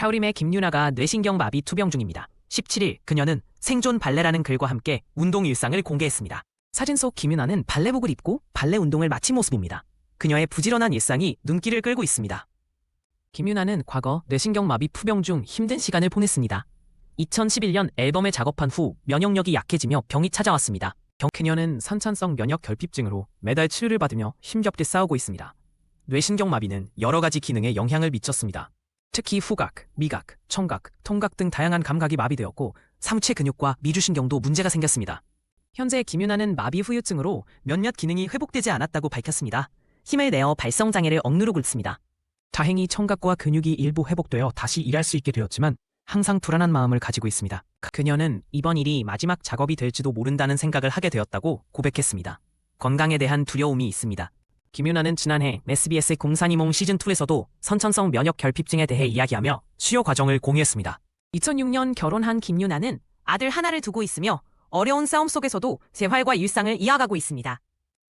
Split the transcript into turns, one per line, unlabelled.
차우림의 김유나가 뇌신경 마비 투병 중입니다. 17일 그녀는 생존 발레라는 글과 함께 운동 일상을 공개했습니다. 사진 속 김유나는 발레복을 입고 발레 운동을 마친 모습입니다. 그녀의 부지런한 일상이 눈길을 끌고 있습니다. 김유나는 과거 뇌신경 마비 투병 중 힘든 시간을 보냈습니다. 2011년 앨범을 작업한 후 면역력이 약해지며 병이 찾아왔습니다. 병 그녀는 선천성 면역 결핍증으로 매달 치료를 받으며 힘겹게 싸우고 있습니다. 뇌신경 마비는 여러 가지 기능에 영향을 미쳤습니다. 특히 후각, 미각, 청각, 통각 등 다양한 감각이 마비되었고 상체 근육과 미주신경도 문제가 생겼습니다. 현재 김윤아는 마비 후유증으로 몇몇 기능이 회복되지 않았다고 밝혔습니다. 힘을 내어 발성 장애를 억누르고 있습니다. 다행히 청각과 근육이 일부 회복되어 다시 일할 수 있게 되었지만 항상 불안한 마음을 가지고 있습니다. 그녀는 이번 일이 마지막 작업이 될지도 모른다는 생각을 하게 되었다고 고백했습니다. 건강에 대한 두려움이 있습니다. 김윤아는 지난해 SBS 공산이몽 시즌2에서도 선천성 면역 결핍증에 대해 이야기하며 수요 과정을 공유했습니다. 2006년 결혼한 김윤아는 아들 하나를 두고 있으며 어려운 싸움 속에서도 재활과 일상을 이어가고 있습니다.